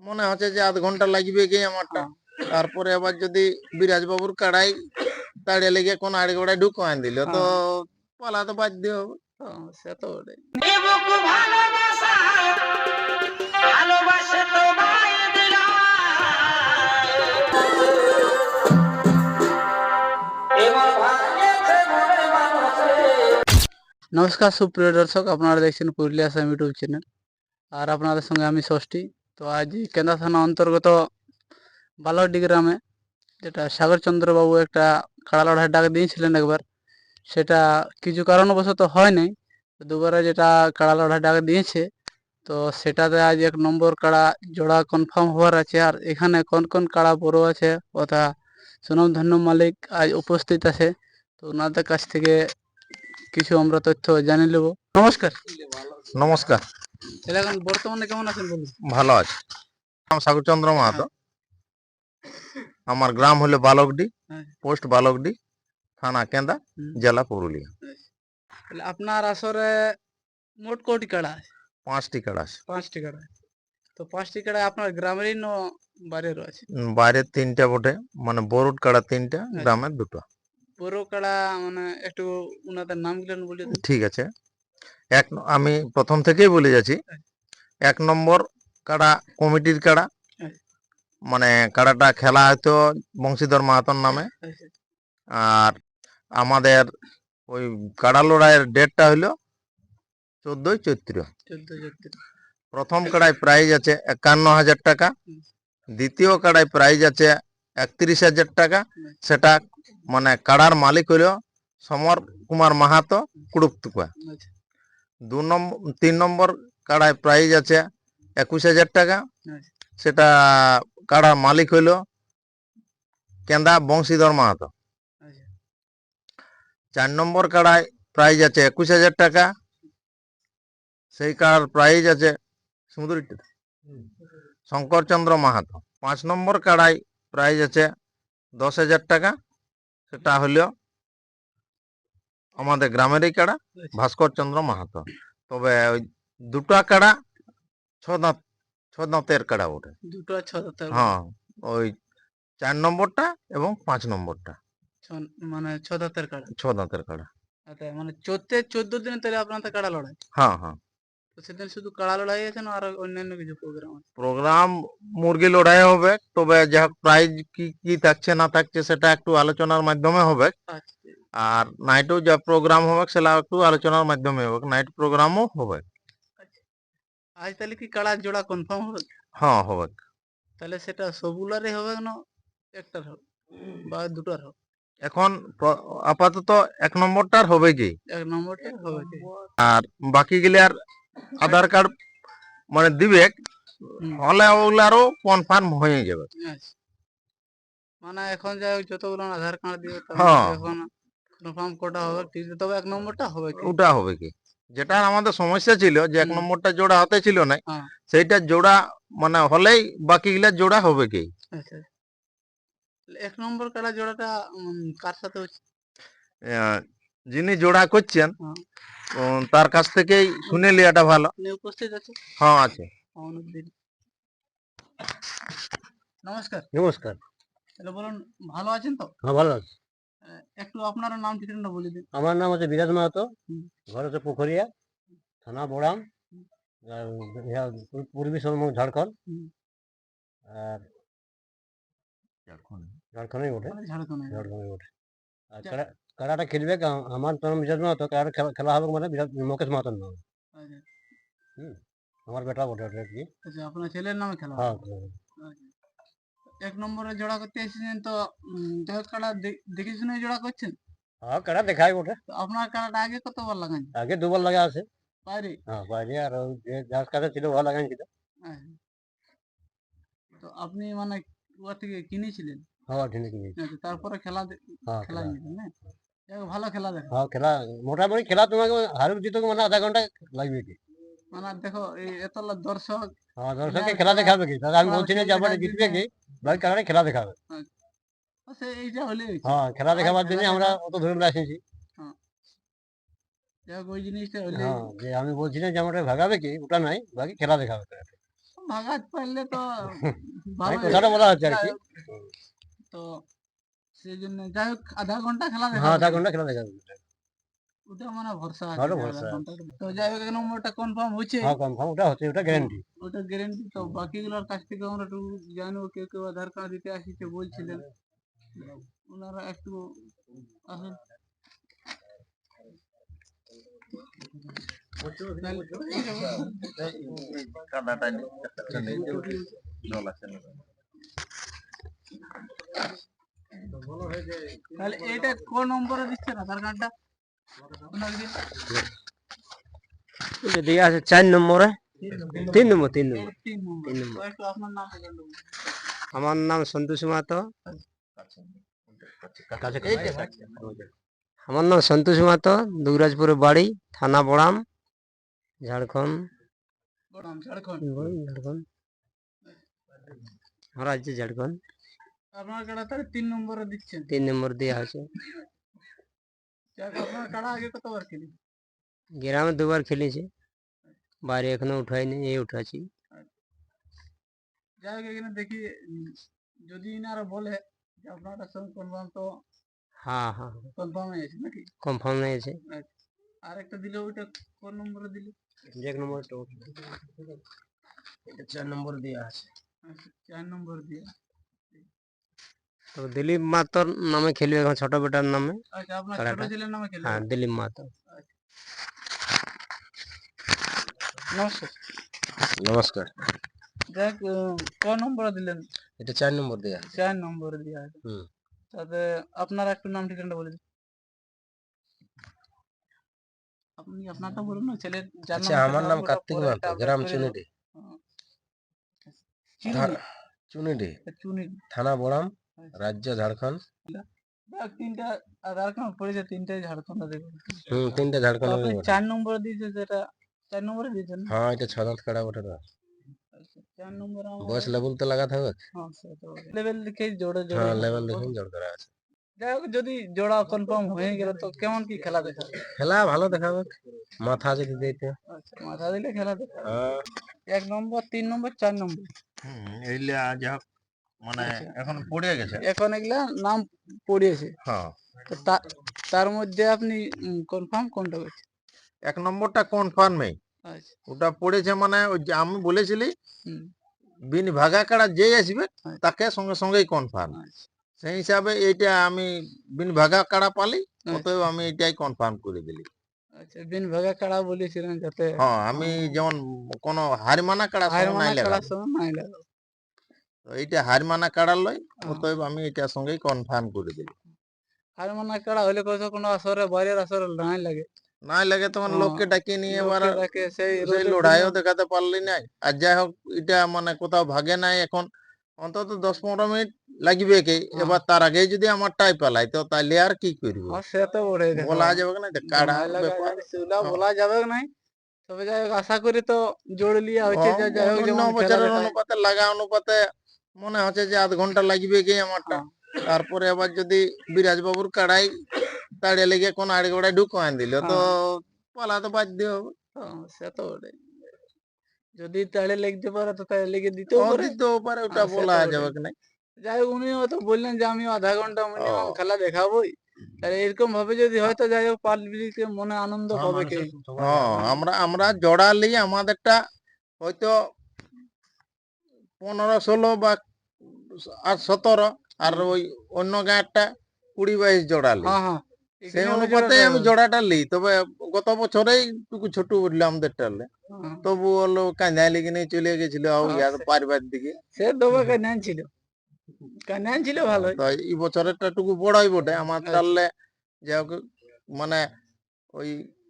মনে হচ্ছে যে আধ ঘণ্টা লাগবে কি আমারটা। হ্যাঁ। তারপরে আবার যদি বিরাজ বাবুর কাড়াই দাঁড়িয়ে লেগে কোন আড়ি গোড়ায় ঢুকান দিল তো পালা তো বাধ্য হবে। সে তো ওটাই। নমস্কার সুপ্রিয় দর্শক আপনারা দেখছেন পুরুলিয়া সাম ইউটিউব চ্যানেল। আর আপনাদের সঙ্গে আমি ষষ্ঠী। তো আজ কেন্দা থানা অন্তর্গত বালরডি গ্রামে যেটা সাগরচন্দ্রবাবু একটা খাড়া লড়াই ডাক দিয়েছিলেন একবার, সেটা কিছু কারণবশত হয় নাই দুবারে যেটা কাড়া লড়াই ডাক দিয়েছে, তো সেটাতে আজ এক নম্বর কাড়া জোড়া কনফার্ম হওয়ার আছে। আর এখানে কোন কোন কাড়া বড় আছে ওটা সুনামধন্য মালিক আজ উপস্থিত আছে, তো ওনাদের কাছ থেকে কিছু আমরা তথ্য জানিয়ে নেব। নমস্কার। নমস্কার। তাহলে এখন বর্তমানে কেমন আছেন বলুন ভালো আছে। নাম সাগরচন্দ্র মাহাতো। আমার গ্রাম হলো বালকডি হ্যাঁ। পোস্ট বালকডি থানা কেন্দা জেলা পুরুলিয়া। তাহলে আপনার আসরে মোট কোটি কাড়া আছে? পাঁচটি কাড়া আছে। পাঁচটি কাড়া। তো পাঁচটি কাড়া আপনার গ্রামেরই ন বাইরেরও আছে উম, বাইরে তিনটা বটে। মানে বরুড কাড়া তিনটা আচ্ছা। গ্রামের দুটো। পুরো কাড়া মানে একটু ওনাদের নামগুলো বলে ঠিক আছে। এক আমি প্রথম থেকেই বলে যাচ্ছি এক নম্বর কাড়া কমিটির কাড়া। মানে কাড়াটা খেলা হয়তো বংশীধর মাহাতর নামে। আর আমাদের ওই কাড়া লড়াইয়ের ডেটটা হইল চোদ্দই চৈত্র। প্রথম কাড়ায় প্রাইজ আছে একান্ন হাজার টাকা দ্বিতীয় কাড়ায় প্রাইজ আছে একত্রিশ হাজার টাকা। সেটা মানে কাড়ার মালিক হইল সমর কুমার মাহাতো কুড়ুকতুকা আচ্ছা। দু নম্বর তিন নম্বর কাড়ায় প্রাইজ আছে একুশ হাজার টাকা। আচ্ছা সেটা কাড়ার মালিক হইল কেন্দা বংশীধর মাহাতো। আচ্ছা। চার নম্বর কাড়ায় প্রাইজ আছে একুশ হাজার টাকা। সেই কাড়ার প্রাইজ আছে সুন্দরীটা শঙ্করচন্দ্র মাহাতো। পাঁচ নম্বর কাড়ায় প্রাইজ আছে দশ হাজার টাকা। সেটা হলো আমাদের গ্রামেরই কাড়া। ভাস্কর চন্দ্র মাহাতো। তবে ওই দুটা কাড়া ছ দাঁত ছ দাঁতের কাড়া ওঠে দুটো ছ দাঁতের হ্যাঁ ওই চার নম্বরটা এবং পাঁচ নম্বরটা। মানে ছ দাঁতের কাড়া? ছ দাঁতের কাড়া। আচ্ছা মানে চোদ্দে চোদ্দ দিনে তাহলে আপনাদের কাড়া লড়াই? হ্যাঁ হ্যাঁ। তো সেদিন শুধু কাড়া লড়াই আছে না আর অন্যান্য কিছু প্রোগ্রাম আছে? প্রোগ্রাম মুরগি লড়াই হবে তবে যা প্রাইজ কি কি থাকছে না থাকছে সেটা একটু আলোচনার মাধ্যমে হবে। আচ্ছা। আর নাইটও যা প্রোগ্রাম হবে সেটা একটু আলোচনার মাধ্যমে হবে। নাইট প্রোগ্রামও হবে। আজ তাহলে কি কাড়া জোড়া কনফার্ম হবে? হ্যাঁ হবে। তাহলে সেটা সবগুলারই হবে না একটার হবে? বা দুটার হবে? এখন আপাতত এক নম্বরটার হবে কি? এক নম্বরটা হবে কি? আর বাকি গেলে আর আধার কার্ড মানে দিবে হলে ওগুলারও কনফার্ম হয়ে যাবে। আচ্ছা। মানে এখন যা যতগুলো আধার কার্ড দিবে হ্যাঁ। এখন কনফার্ম কোটা হবে ঠিক তবে এক নম্বরটা হবে কি? ওটা হবে কি? যেটা আমাদের সমস্যা ছিল যে এক নম্বরটা জোড়া হতে ছিল না হ্যাঁ। সেইটা জোড়া মানে হলেই বাকি গিলা জোড়া হবে কি? আচ্ছা। এক নম্বর কাড়া জোড়াটা কার সাথে যিনি জোড়া করছেন হ্যাঁ। তার কাছ থেকেই শুনে লিয়াটা ভালো। আপনি উপস্থিত আছে হ্যাঁ আছে। নমস্কার। নমস্কার। তাহলে বলুন ভালো আছেন তো? হ্যাঁ ভালো আছি। একটু আপনার নাম ঠিকানা বলে দিন। আমার নাম হচ্ছে বিরাজ মাহাতো। ঘর হচ্ছে পুখরিয়া থানা বোড়াম আর পূর্বী সম্মুখ ঝাড়খণ্ড। আর ঝাড়খণ্ডে। ওঠে ঝাড়খণ্ডে ওঠে আর কারাটা খেলবে আমার নাম বিরাজ মাহাতো। কারাটা খেলা খেলা হবে মানে বিরাজ মুকেশ মাহাতোর নাম। আচ্ছা। আমার বেটা বটে ওটা আর কি। আচ্ছা আপনার ছেলের নামে খেলা হ্যাঁ হবে। আচ্ছা। এক নম্বরে জোড়া করতে এসেছেন তো যাই হোক দেখে শুনে জোড়া করছেন? হ্যাঁ কারা দেখাই তো আপনার কাড়াটা আগে কতবার লাগান? আগে দুবার লাগা আছে। বাইরে? হ্যাঁ বাইরে আর যে যার কাছে ছিল ওয়া লাগাইছিল আচ্ছা। তো আপনি মানে ওর থেকে কিনেছিলেন? হ্যাঁ কিনে আচ্ছা, তারপরে খেলা হ্যাঁ খেলা না? ভালো খেলা দেখো। হ্যাঁ খেলা। মোটামুটি খেলা তোমাকে হারুক জিতুক মানে আধা ঘণ্টা লাগবে কি মানে দেখো এই এতলা দর্শক হ্যাঁ দর্শককে খেলা দেখাবে কি? তাহলে আমি বলছি না যে খেলা জিতবে কি? বাকি কারণে খেলা দেখাবে। এইটা হলে হ্যাঁ খেলা দেখাবার জন্য আমরা অত ধরে এসেছি। জিনিসটা হ্যাঁ যে আমি বলছি না যে আমরা ভাগাবে কি? ওটা নাই বাকি খেলা দেখাবে ভাগাত পারলে তো কথাটা বলা হচ্ছে আর কি। তো সেই জন্য যাই হোক আধা ঘণ্টা খেলা দেখা হ্যাঁ আধা ঘণ্টা খেলা দেখা যাবে। ওটা মানে ভরসা আছে ভালো ভরসা তো যাই হোক নম্বরটা কনফার্ম হচ্ছে হ্যাঁ কনফার্ম ওটা হচ্ছে ওটা গ্যারান্টি ওটা গ্যারেন্টি তো বাকিগুলোর কাছ থেকে আমরা একটু জানব কেউ কেউ আধার কার্ড দিতে আসিছে বলছিলেন। ওনারা একটু আসুন। কাদাটা জল আছে তাহলে এটা কোন নম্বরে দিচ্ছেন আধার কার্ডটা দিয়ে আছে চার নম্বরে। তিন নম্বর তিন নম্বর। তিন নম্বর। আমার নাম সন্তোষ মাহাতো। আমার নাম সন্তোষ মাহাতো দুবরাজপুরে বাড়ি থানা বড়াম ঝাড়খণ্ড। বড়াম, ঝাড়খণ্ড। রাজ্য ঝাড়খণ্ড। আপনার তিন নম্বরে দিচ্ছেন। তিন নম্বর দেওয়া আছে। আপনার কাড়া আগে কতবার খেলি গ্রামে দুবার খেলেছি বাইরে এখনও উঠাইনি এই উঠাচ্ছি যাই হোক এখানে দেখি যদি ইনারা বলে যে আপনার সঙ্গে কনফার্ম তো হ্যাঁ হ্যাঁ কনফার্ম হয়েছে নাকি কনফার্ম হয়েছে আর একটা দিলে ওইটা কোন নম্বরে দিলে এক নম্বর এটা চার নম্বর দেওয়া আছে চার নম্বর দিয়ে তো দিলীপ মাতর নামে খেলবে এখন ছোট বেটার নামে। আচ্ছা আপনার ছেলের নামে খেলে হ্যাঁ দিলীপ মাতো নমস্কার। নমস্কার। যাক উম, কোন দিলেন? এটা চার নম্বর দেওয়া আছে। চার নম্বরে দিয়ে আছে। হুম। তাতে আপনার একটু নাম ঠিকানাটা বলে দিন। আপনি আপনারটা বলুন না ছেলের যার আচ্ছা আমার নাম কার্তিক মাহাতো গ্রাম। চুনিডি। চুনিডি। চুনি থানা বড়াম। রাজ্য ঝাড়খণ্ড? তিনটা? পড়েছে তিনটাই ঝাড়খণ্ড দেখুন হুম তিনটা ঝাড়খণ্ড চার নম্বরে দিয়েছে যেটা চার নম্বরে দিয়েছেন হ্যাঁ এটা ছ দাঁত কাড়া ওটা আচ্ছা, চার নম্বরে বয়স তো হ্যাঁ লেভেল দেখে জোড়ে জোড়ে হ্যাঁ লেভেল দেখুন জোর করা আছে। যাই হোক যদি জোড়া কনফার্ম হয়ে গেল তো কেমন কি খেলা দেখা খেলা ভালো দেখাবে মাথা যদি দিতে আচ্ছা মাথা দিলে খেলা দেখা হ্যাঁ। এক নম্বর তিন নম্বর চার নম্বর? হুম এইলা যা হোক। মানে। এখন পড়ে গেছে? এখন এগুলা নাম পড়িয়েছে। হ্যাঁ। তার মধ্যে আপনি কনফার্ম কোনটা করছেন এক নম্বরটা আচ্ছা। ওটা পড়েছে মানে ওই যে আমি বলেছিলি বিন যে আসবে আচ্ছা। তাকে সঙ্গে সঙ্গেই কনফার্ম আচ্ছা। সেই হিসাবে এইটা আমি বিন ভাগা কাড়া পালি। অতএব আমি এটাই কনফার্ম করে দিলি। আচ্ছা বিন ভাগা কাড়া বলেছিলেন যাতে হ্যাঁ আমি যেমন কোন হারমানা কাড়া হার সঙ্গে নাই মানা কাড়ার লাগাবো সময় নাই লাগাবো এইটা হারমানা কাড়ার লই হ্যাঁ। অতএব আমি এটার সঙ্গেই কনফার্ম করে দিলি হার মানা কাড়া হলে কোথাও কোনো আসরে বাইরের আসরে নাই লাগে। নাই লাগে তখন লোককে ডাকিয়ে নিয়ে এবার সেই লড়াইও দেখাতে পারলি নাই। আর যাই হোক এটা মানে কোথাও ভাগে নাই এখন। অন্তত দশ পনেরো মিনিট লাগবে কি। এবার তার আগে যদি আমারটাই পালাই তো তাহলে আর কি করব? সে তো বলা যাবে না? কাড়া লাগা। বলা যাবে নাই? তবে যাই হোক আশা করি তো জোড় লিয়া হচ্ছে হ্যাঁ, যাই হোক অনুপাতে লাগা অনুপাতে মনে হচ্ছে যে আধ ঘণ্টা লাগবে কি আমারটা। হ্যাঁ। তারপরে আবার যদি বিরাজ বাবুর কাড়াই তাড়িয়ে লেগে কোন আড়ে গোড়ায় ঢুকান দিল তো পালা তো বাধ্য হবে। হ্যাঁ, সে তো যদি তাড়ে লেগতে পারে তো তাহলে লেগে দিতেও পারে। দিতেও পারে ওটা হ্যাঁ, বলা যাবে কি না যাই হোক উনিও তো বললেন যে আমি আধা ঘণ্টা মিনিমাম খেলা দেখাবোই। তাহলে এরকম ভাবে যদি হয়তো যাই হোক পাবলিকের মনে আনন্দ হবে কে? হ্যাঁ আমরা আমরা জড়ালি আমাদেরটা হয়তো পনেরো ষোলো বা আর সতেরো আর ওই অন্য গাঁয়েরটা কুড়ি বাইশ জড়ালি হ্যাঁ হ্যাঁ। সেই অনুপাতে আমি জোড়াটা লি তবে গত বছরেই টুকু ছোট উঠলাম আমাদের হ্যাঁ, তবু হলো কাঁদাই লেগে নিয়ে চলে গেছিল ইয়ার পারিবার দিকে। সে দেবে কান্যান ছিল। কান্যান ছিল ভালোই। তো এই বছরেরটা টুকু বড়ই বটে। আমার আচ্ছা। তাহলে যাই মানে ওই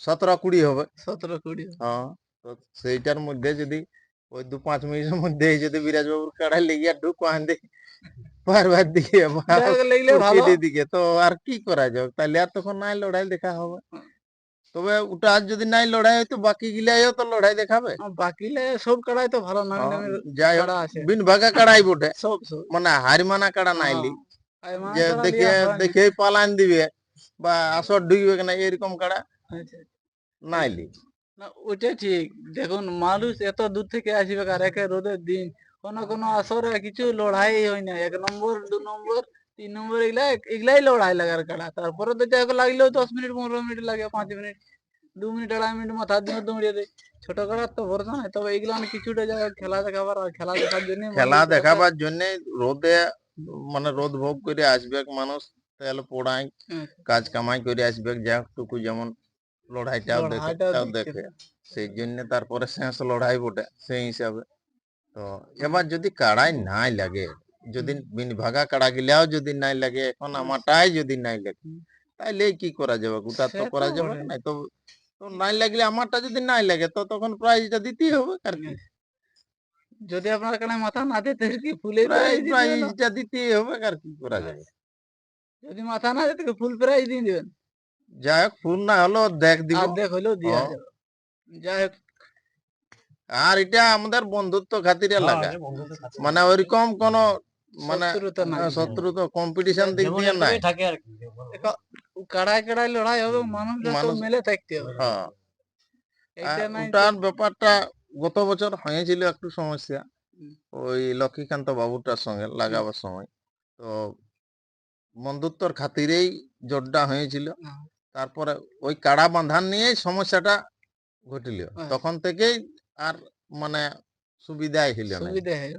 সতেরো কুড়ি হবে। সতেরো কুড়ি। হ্যাঁ তো সেইটার মধ্যে যদি ওই দু পাঁচ মিনিটের মধ্যে যদি বিরাজ বাবুর কাড়াই লেগে আর ঢুকান দি পারবার দিকে দিকে। তো আর কি করা যাবে তাহলে আর তখন নাই লড়াই দেখা হবে। তবে ওটা আর যদি নাই লড়াই হয় তো বাকি গিলাইও তো লড়াই দেখাবে। বাকিলে সব কাড়াই তো ভালো হ্যাঁ, যাই বিন ভাগা কাড়াই বটে। সব মানে হারিমানা কাড়া নাইলি। যে দেখে না। দেখে পালান দিবে বা আসর ঢুকবে না এরকম কাড়া আচ্ছা, নাইলি। না ওইটা ঠিক। দেখুন মানুষ এত দূর থেকে আসবে আর একে রোদের দিন। কোনো কোনো আসরে কিছু লড়াই হয় না। এক নম্বর দু নম্বর তিন নম্বর এগুলা এগুলাই লড়াই লাগার কাড়া। তারপরে তো যাকে লাগলেও দশ মিনিট পনেরো মিনিট লাগে পাঁচ মিনিট দু মিনিট আড়াই মিনিট মাথার দিনে দৌড়িয়ে দেয়। ছোট কাড়ার তো ভরসা নাই। তবে এগুলা কিছুটা জায়গায় খেলা দেখাবার আর খেলা দেখার জন্য খেলা দেখাবার জন্য রোদে মানে রোদ ভোগ করে আসবে মানুষ। তেল পোড়াই কাজ কামাই করে আসবে। যাটুকু যেমন লড়াইটাও দেখে তাও দেখে। সেই জন্য তারপরে শেষ লড়াই বটে সেই হিসাবে। তো এবার যদি কাড়াই নাই লাগে যদি বিন ভাগা কাড়া গিলাও যদি নাই লাগে এখন আমারটাই যদি নাই লাগে তাইলে কি করা যাবে? গোটা তো করা যাবে না তো তো নাই লাগলে আমারটা যদি নাই লাগে তো তখন প্রাইজটা দিতেই হবে আর কি। যদি আপনার কানে মাথা না তাহলে কি প্রাইজ প্রাইজটা দিতেই হবে আর কি করা যাবে। যদি মাথা না তাহলে ফুল প্রাইজ দিয়ে দিবেন। যাই হোক ফুল না হলো দেখ দিব। দেখ হলেও দিয়ে হ্যাঁ। যাই হোক। আর এটা আমাদের বন্ধুত্ব খাতিরে লাগা। মানে ওইরকম কোন মানে শত্রুতা শত্রু তো কম্পিটিশন দিক দিয়ে নাই। দেখো কাড়াই কাড়াই লড়াই হবে মানুষ মেলে থাকতে হবে। হ্যাঁ। ওটার ব্যাপারটা গত বছর হয়েছিল একটু সমস্যা। ওই লক্ষ্মীকান্ত বাবুটার সঙ্গে লাগাবার সময়। তো বন্ধুত্বর খাতিরেই জোরটা হয়েছিল। হ্যাঁ। তারপরে ওই কাড়া বাঁধান নিয়েই সমস্যাটা ঘটিল আচ্ছা। তখন থেকেই আর মানে সুবিধাই হইল না সুবিধা হয়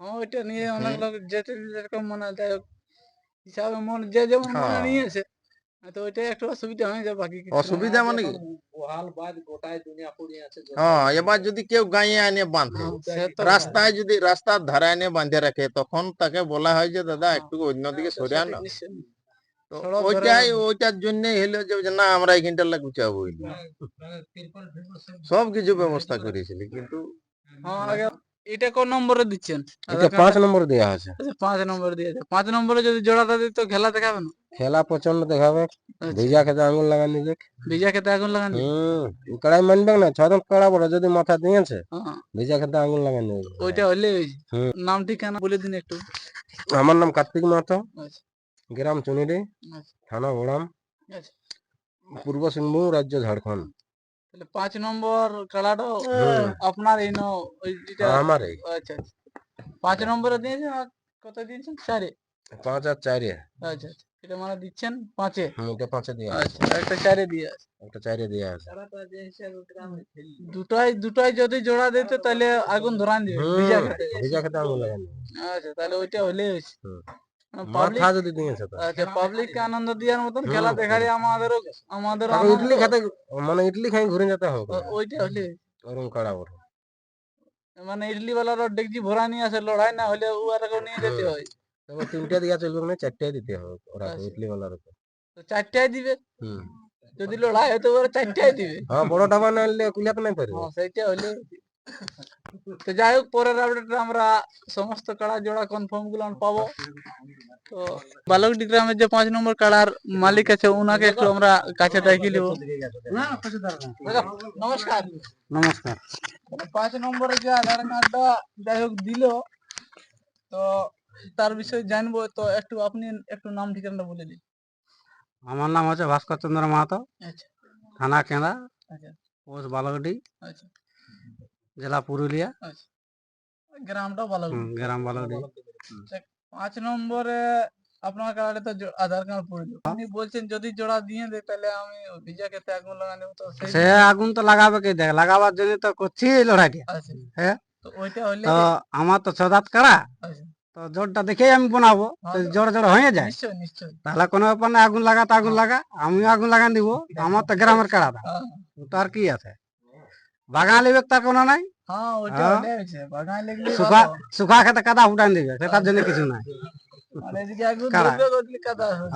হ্যাঁ ওইটা নিয়ে অনেক লোক যেতে যেরকম মনে যাই হোক হিসাবে মন যে যেমন মনে হ্যাঁ। নিয়েছে তো ওইটা একটু অসুবিধা হয়ে যায় বাকি। অসুবিধা মানে কি বহাল বাদ গোটায় দুনিয়া পড়ে আছে হ্যাঁ এবার যদি কেউ গাঁয়ে আনে বাঁধে হ্যাঁ, রাস্তায় যদি রাস্তার ধারে এনে বাঁধে রাখে তখন তাকে বলা হয় যে দাদা হ্যাঁ। একটু অন্যদিকে তো সরে আনো নিশ্চয়। তো সড়ক ধরে ওইটাই ওইটার জন্যই হলো যে না আমরা এইখানটা লাগুচাবো সব কিছু ব্যবস্থা করেছিল কিন্তু হ্যাঁ, এটা কোন নম্বরে দিচ্ছেন? এটা পাঁচ নম্বর দেওয়া আছে। আচ্ছা, পাঁচ নম্বর দিয়েছে পাঁচ নম্বরে যদি জোড়াটা দিত খেলা দেখাবে না? খেলা প্রচণ্ড দেখাবে। ভিজা খেতে আঙুল লাগান দিবে ভিজা খেতে আগুন লাগান হম কড়াই মানবে না ছজন কড়া বড় যদি মাথা দিয়েছে হ্যাঁ, ভিজা খেতে আঙুল লাগান ওইটা হলে নাম ঠিকানা বলে দিন একটু। আমার নাম কার্তিক মাহাতো। আচ্ছা। গ্রাম চুনিডি আচ্ছা। থানা ওড়াম। পূর্ব সিংভূম রাজ্য ঝাড়খণ্ড। তাহলে পাঁচ নম্বর খেলাটা আপনার এই নো আমার আচ্ছা আচ্ছা। পাঁচ নম্বরে দিয়েছেন আর কত দিয়েছেন? চারে। পাঁচ আর চারে। আচ্ছা এটা মানে দিচ্ছেন পাঁচে? এটা পাঁচে আছে। আচ্ছা একটা চারে দিয়ে আছে। একটা চারে দেওয়া আছে। দুটাই দুটাই যদি জোড়া দিত তাহলে আগুন ধরান দিবে। ভিজা খেতে ভিজা খেতে আঙুল লাগান আচ্ছা তাহলে ওইটা হলেই হয়েছে। মাথা যদি দিয়েছে আচ্ছা পাবলিক আনন্দ দেওয়ার মতন খেলা দেখালে আমাদেরও আমাদের ইডলি খেতে মানে ইডলি খাই ঘুরে যেতে হবে। ওইটা হলে ওরকম কড়া বড়। মানে ইডলি বালার ডেকজি ভরা নিয়ে আসে লড়াই না হলে ও আর নিয়ে যেতে হয়। তবে তিনটে দিয়া চলবে না চারটে দিতে হবে ওরা আচ্ছা। ইডলি তো চারটায় দিবে? হুম। যদি লড়াই হতো ওরা চারটায় দিবে। হ্যাঁ বড় ডাবা না আনলে কুলিয়াতে নাই পারবে হ্যাঁ সেইটা হলে তো যাই হোক পরের আপডেটে আমরা সমস্ত কাড়া জোড়া কনফার্মগুলো পাবো। তো বালকডি গ্রামের যে পাঁচ নম্বর কাড়ার মালিক আছে ওনাকে একটু আমরা কাছে ডাকি নিব নমস্কার। নমস্কার। পাঁচ নম্বরে যে আধার কার্ডটা যাই হোক দিল তো তার বিষয়ে জানব। তো একটু আপনি একটু নাম ঠিকানাটা বলে দিন। আমার নাম হচ্ছে ভাস্কর চন্দ্র মাহাতো। আচ্ছা। থানা কেন্দা আচ্ছা। পোস্ট বালগডি আচ্ছা। জেলা পুরুলিয়া গ্রামটা ভালো গ্রাম বালগডি পাঁচ নম্বরে আপনার কার্ডে তো আধার কার্ড পড়ে যাবে। আপনি বলছেন যদি জোড়া দিয়ে দেয় তাহলে আমি খেতে আগুন লাগা নেব তো সে আগুন তো লাগাবে কে দেখ লাগাবার জন্য তো করছি এই লড়াইটা হ্যাঁ। তো ওইটা হলে তো আমার তো ছদাত কাড়া তো জোরটা দেখেই আমি বানাবো তো। জোর জোর হয়ে যায় তাহলে কোনো ব্যাপার না আগুন লাগা তো আগুন লাগা আমিও আগুন লাগান দিব আমার তো গ্রামের কাড়া হ্যাঁ, আর কি আছে বাগান লিবে তার কোনো নাই? হ্যাঁ হ্যাঁ। খেতে কাদা ফুটান দিবে সেটার জন্য কিছু নাই। মানে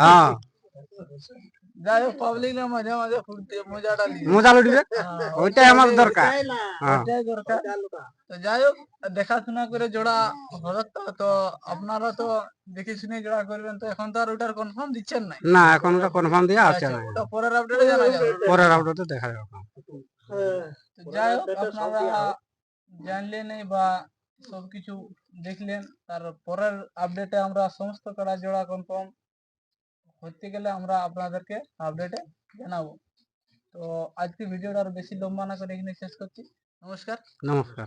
হ্যাঁ। যাই হোক পাবলিক মাঝে মাঝে মজাটা লিয়ে মজা লুটবে? হ্যাঁ, ওইটাই আমার দরকার। হ্যাঁ। ওইটাই দরকার। তো যাই হোক দেখাশোনা করে জোড়া তো আপনারা তো দেখে শুনে জোড়া করবেন তো এখন তো আর ওটার কনফার্ম দিচ্ছেন না এখন ওটা কনফার্ম দিয়ে আচ্ছা, না। পরের আপডেটে জানা যাবে। পরের আপডেটে দেখা যাবে। তো যাই হোক আপনারা জানলেন এই বা সবকিছু দেখলেন তার পরের আপডেটে আমরা সমস্ত কটা জোড়া কনফার্ম হতে গেলে আমরা আপনাদেরকে আপডেটে জানাব তো আজকে ভিডিওটা আর বেশি লম্বা না করে এখানে শেষ করছি নমস্কার নমস্কার